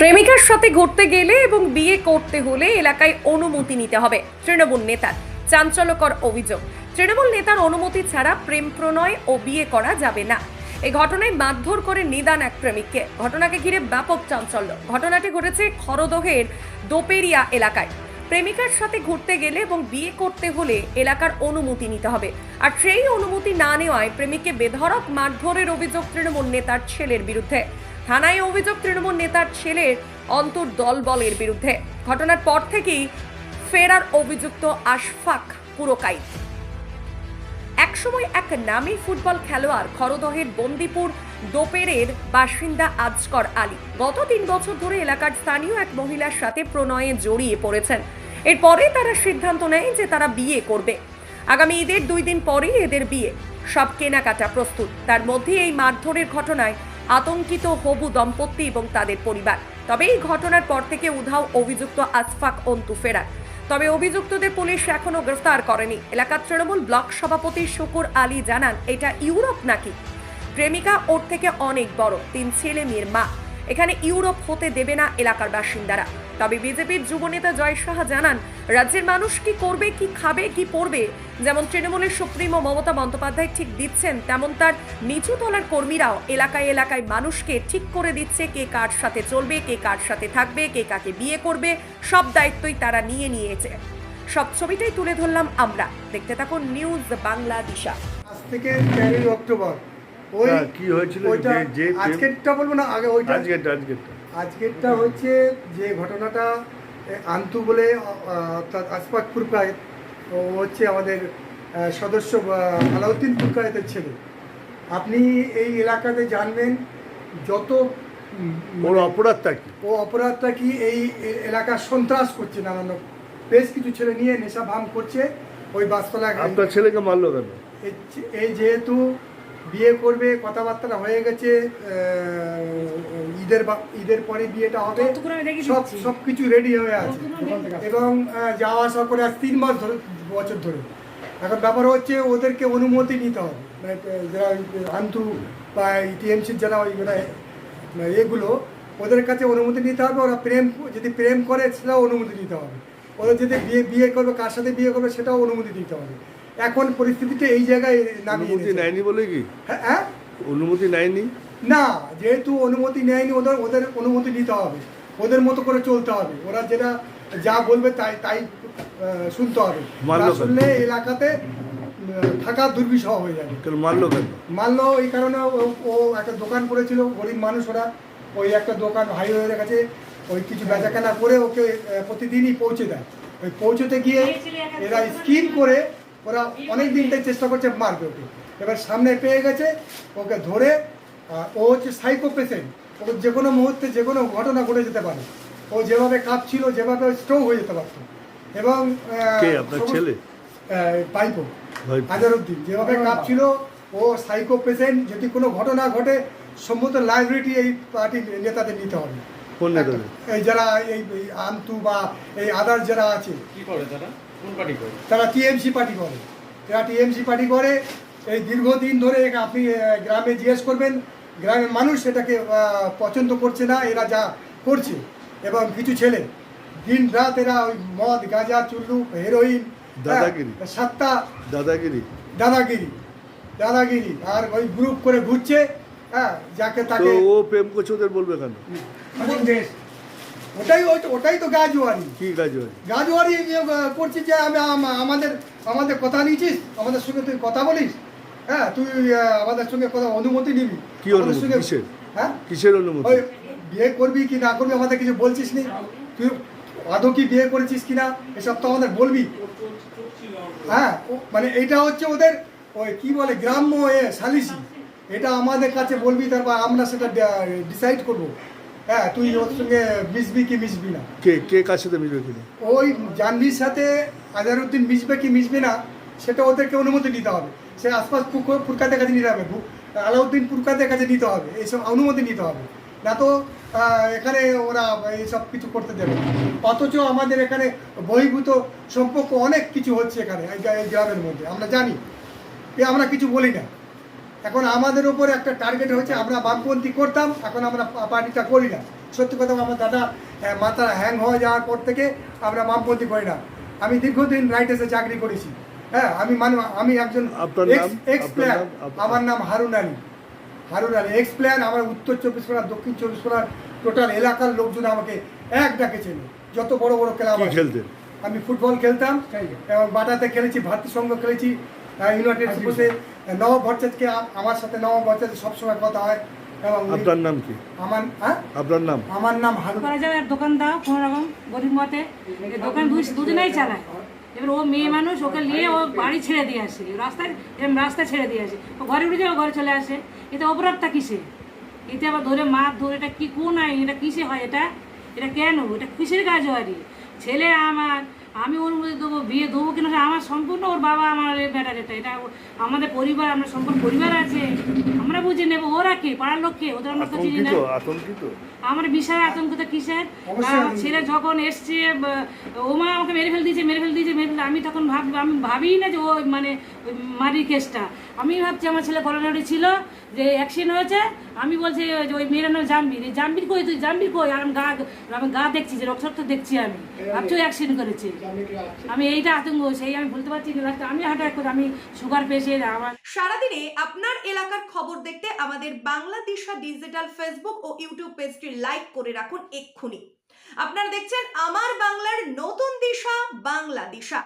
প্রেমিকার সাথে ঘুরতে গেলে এবং বিয়ে করতে হলে এলাকায় অনুমতি নিতে হবে। তৃণমূল নেতার চাঞ্চল্যকর অভিযোগ। তৃণমূল নেতার অনুমতি ছাড়া প্রেম প্রণয় ও বিয়ে করা যাবে না। এই ঘটনায় মারধর করে নিদান এক প্রেমিককে। ঘটনাকে ঘিরে ব্যাপক চাঞ্চল্য। ঘটনাটি ঘটেছে খরদহের দোপেরিয়া এলাকায়। প্রেমিকার সাথে ঘুরতে গেলে এবং বিয়ে করতে হলে এলাকার অনুমতি নিতে হবে। আর সেই অনুমতি না নেওয়ায় প্রেমিককে বেধড়ক মারধরের অভিযোগ তৃণমূল নেতার ছেলের বিরুদ্ধে। থানায় অভিযোগ, তৃণমূল নেতার ছেলের অন্তর দলবলের বিরুদ্ধে। ঘটনার পর থেকেই ফেরার অভিযুক্ত আশফাক পুরকাই একসময় এক নামী ফুটবল খেলোয়াড় খরদহের বন্দিপুর দোপেরের বাসিন্দা আজকর আলী। গত তিন বছর ধরে এলাকার স্থানীয় এক মহিলার সাথে প্রণয়ে জড়িয়ে পড়েছেন। এরপরে তারা সিদ্ধান্ত নেয় যে তারা বিয়ে করবে। আগামী ঈদের দুই দিন পরেই এদের বিয়ে। সব কেনাকাটা প্রস্তুত। তার মধ্যে এই মারধরের ঘটনায় আতঙ্কিত হবু দম্পতি এবং তাদের পরিবার। তবে এই ঘটনার পর থেকে উধাও অভিযুক্ত আসফাক অন্তু ফেরার। তবে অভিযুক্তদের পুলিশ এখনও গ্রেফতার করেনি। এলাকার তৃণমূল ব্লক সভাপতি শুকুর আলী জানান, এটা ইউরোপ নাকি? প্রেমিকা ওর থেকে অনেক বড়, তিন ছেলে মেয়ের মা। এখানে ইউরোপ হতে দেবে না এলাকার বাসিন্দারা। তবে বিজেপির যুবনেতা জয় সাহা জানান রাজ্যের মানুষ কি করবে কি খাবে কি পড়বে যেমন তৃণমূলের সুপ্রিমো মমতা বন্দ্যোপাধ্যায় ঠিক দিচ্ছেন তেমন তার নিচু তলার কর্মীরাও এলাকায় এলাকায় মানুষকে ঠিক করে দিচ্ছে কে কার সাথে চলবে কে কার সাথে থাকবে কে কাকে বিয়ে করবে সব দায়িত্বই তারা নিয়ে নিয়েছে। সব ছবিটাই তুলে ধরলাম আমরা। দেখতে থাকুন নিউজ বাংলা দিশা। আজ থেকে তেরোই অক্টোবর। ওই কি হয়েছিল? যে আজকেরটা বলব না আগে ওইটা আজকেরটা আজকেরটা। আজকেরটা হচ্ছে যে ঘটনাটা আন্তু বলে অর্থাৎ আসফাক পুরকায়েত ও হচ্ছে আমাদের সদস্য আলাউদ্দিন পুরকায়েতের ছেলে। আপনি এই এলাকাতে জানবেন যত উম, ওর অপরাধটা কি? ও অপরাধটা কি এই এ- এলাকার সন্ত্রাস করছে নানান। বেশ কিছু ছেলে নিয়ে নেশা ভাম করছে ওই বাসতলা আপনার ছেলেকে মারলো কেন? এই যেহেতু বিয়ে করবে কথাবার্তা হয়ে গেছে ঈদের ঈদের পরে বিয়েটা হবে সব সব কিছু রেডি হয়ে আছে। এবং যাওয়া আসা করে আজ তিন মাস ধরে বছর ধরে। এখন ব্যাপার হচ্ছে ওদেরকে অনুমতি নিতে হবে। মানে যারা আন্তু বা টিএমসির যারা ওই মানে মানে এগুলো ওদের কাছে অনুমতি নিতে হবে। ওরা প্রেম যদি প্রেম করে সেটাও অনুমতি নিতে হবে। ওদের যদি বিয়ে বিয়ে করবে কার সাথে বিয়ে করবে সেটাও অনুমতি দিতে হবে। এখন পরিস্থিতিটা এই জায়গায় অনুমতি নেয়নি বলে কি? হ্যাঁ, হ্যাঁ? অনুমতি নেয়নি? না যেহেতু অনুমতি নেয়নি ওদের ওদের অনুমতি নিতে হবে। ওদের মতো করে চলতে হবে। ওরা যেটা যা বলবে তাই তাই শুনতে হবে। মানলো শুনলে এলাকাতে থাকা দুর্বিষহ হয়ে যাবে। মারলো কেন? মানলো এই কারণে ও- ও একটা দোকান করেছিল গরিব মানুষ ওরা। ওই একটা দোকান হাইওয়ের কাছে ওই কিছু বেচাকেনা করে ওকে প্রতিদিনই পৌঁছে দেয়। ওই পৌঁছতে গিয়ে এরা স্কিম করে ওরা অনেক দিন থেকে চেষ্টা করছে মারবে ওকে। এবার সামনে পেয়ে গেছে ওকে ধরে ও হচ্ছে সাইকো পেশেন্ট ও যে কোনো মুহূর্তে যে কোনো ঘটনা ঘটে যেতে পারে। ও যেভাবে কাঁপছিল যেভাবে স্ট্রোক হয়ে যেতে পারতো। এবং ছেলে? ভাইপো। ভাইপো। যেভাবে কাঁপছিল ও সাইকো পেশেন্ট যদি কোনো ঘটনা ঘটে সম্মত লাইব্রেরি এই পার্টি নেতাদের নিতে হবে। এই যারা এই আন্তু বা এই আদার যারা আছে কি করে তারা? তারা টিএমসি পার্টি করে। যারা টিএমসি পার্টি করে এই দীর্ঘদিন ধরে আপনি গ্রামে জিজ্ঞেস করবেন গ্রামের মানুষ সেটাকে পছন্দ করছে না এরা যা করছে। এবং কিছু ছেলে দিন রাত এরা ওই মদ গাঁজা চুল্লু হেরোইন হ্যাঁ, দাদাগিরি। সাতটা দাদাগিরি। দাদাগিরি দাদাগিরি। আর ওই গ্রুপ করে ঘুরছে হ্যাঁ যাকে তাকে ও প্রেম করছে ওদের বলবে কেন? ওটাই ওই- ওটাই তো গাজুয়ারি। কি গাজুয়ারি? আহ, করছিস যে আমি আমাদের আমাদের কথা নিয়েছিস আমাদের সঙ্গে তুই কথা বলিস হ্যাঁ তুই আমাদের সঙ্গে কথা অনুমতি নিবি। কি অনুমতি? কিসের? হ্যাঁ? কিসের অনুমতি? ওই বিয়ে করবি কি না করবি আমাদের কিছু বলছিস নি? তুই আদৌ কি বিয়ে করেছিস কি না এসব তো আমাদের বলবি। হ্যাঁ মানে এটা হচ্ছে ওদের ওই কি বলে গ্রাম্য এ সালিসি। এটা আমাদের কাছে বলবি তারপর আমরা সেটা ডিসাইড করব। হ্যাঁ তুই ওর সঙ্গে মিশবি কি মিশবি না। কে কে কার সাথে কিনা ওই সাথে মিশবে কি মিশবে না সেটা ওদেরকে অনুমতি নিতে হবে। সে আশপাশ কাছে নিতে হবে আলাউদ্দিন কাছে নিতে হবে এইসব অনুমতি নিতে হবে। না তো এখানে ওরা এইসব কিছু করতে দেবে অথচ আমাদের এখানে বহির্ভূত সম্পর্ক অনেক কিছু হচ্ছে এখানে এই গ্রামের মধ্যে আমরা জানি। আমরা কিছু বলি না। এখন আমাদের উপর একটা টার্গেট হচ্ছে আমরা বামপন্থী করতাম এখন আমরা পার্টিটা করি না। সত্যি কথা আমার দাদা আহ, মাথা হ্যাং হয়ে যাওয়ার পর থেকে আমরা বামপন্থী করি না। আমি দীর্ঘদিন রাইটার্সে চাকরি করেছি। হ্যাঁ আমি মানে আমি একজন? Ex player? আমার নাম হারুন আলী। হারুন আলী এক্স প্লেয়ার আমার উত্তর চব্বিশ পরগনা দক্ষিণ চব্বিশ পরগনার টোটাল এলাকার লোকজন আমাকে এক ডাকে চেনে। যত বড় বড় ক্লাব খেলতেন? আমি ফুটবল খেলতাম এবং বাটাতে খেলেছি ভারতীয় সংঘ খেলেছি ইউনাইটেড স্পোর্টসে নবাব ভট্টাচার্যকে আমার সাথে নবাব ভট্টাচার্য সবসময় কথা হয়। এবং আপনার নাম কি? আমার হ্যাঁ? আপনার নাম? আমার নাম হারুন করা দোকান দাও কোনো রকম গরিব মতে দোকান দুই দুজনেই চালায়। এবার ও মেয়ে মানুষ ওকে নিয়ে ও বাড়ি ছেড়ে দিয়ে আসে। রাস্তায় এরকম রাস্তায় ছেড়ে দিয়ে আসে। ও ঘরে উঠে যাবে ঘরে চলে আসে। এতে অপরাধটা কিসে এতে আবার ধরে মার ধরে এটা কি কোন আইন? এটা কিসে হয় এটা? এটা কেন? এটা কিসের কাজ হয়? ছেলে আমার আমি ওর মধ্যে দেবো বিয়ে দেবো কিনা আমার সম্পূর্ণ ওর বাবা আমার ব্যাটার এটা এটা আমাদের পরিবার আমরা সম্পূর্ণ পরিবার আছে। আমরা বুঝে নেব ওরা কে পাড়ার লোক কে? ওদের আমরা তো চিনি না। আমার বিশাল আতঙ্কিত কিসের? অবশ্যই ছেলে যখন এসছে ও মা আমাকে মেরে ফেল দিয়েছে মেরে ফেল দিয়েছে মেরে ফেল আমি তখন ভাব আমি ভাবি না যে ও মানে ওই মারি কেসটা। আমি ভাবছি আমার ছেলে করোনারি ছিল যে অ্যাক্সিডেন্ট হয়েছে আমি বলছি ওই যে ওই মেয়ের নাম জাম্বির এই জাম্বির কই তুই? জাম্বির কই? আর আমি গা আমি গা দেখছি যে রক্ত রক্ত দেখছি আমি। ভাবছি ওই অ্যাক্সিডেন্ট করেছে। আমি এইটা আতঙ্ক আমি বলতে পারছি আমি হঠাৎ করে, আমি সুগার আমার সারাদিনে আপনার এলাকার খবর দেখতে আমাদের ডিজিটাল ফেসবুক ও ইউটিউব করে রাখুন এক্ষুনি। আপনারা দেখছেন আমার বাংলার নতুন দিশা বাংলা দিশা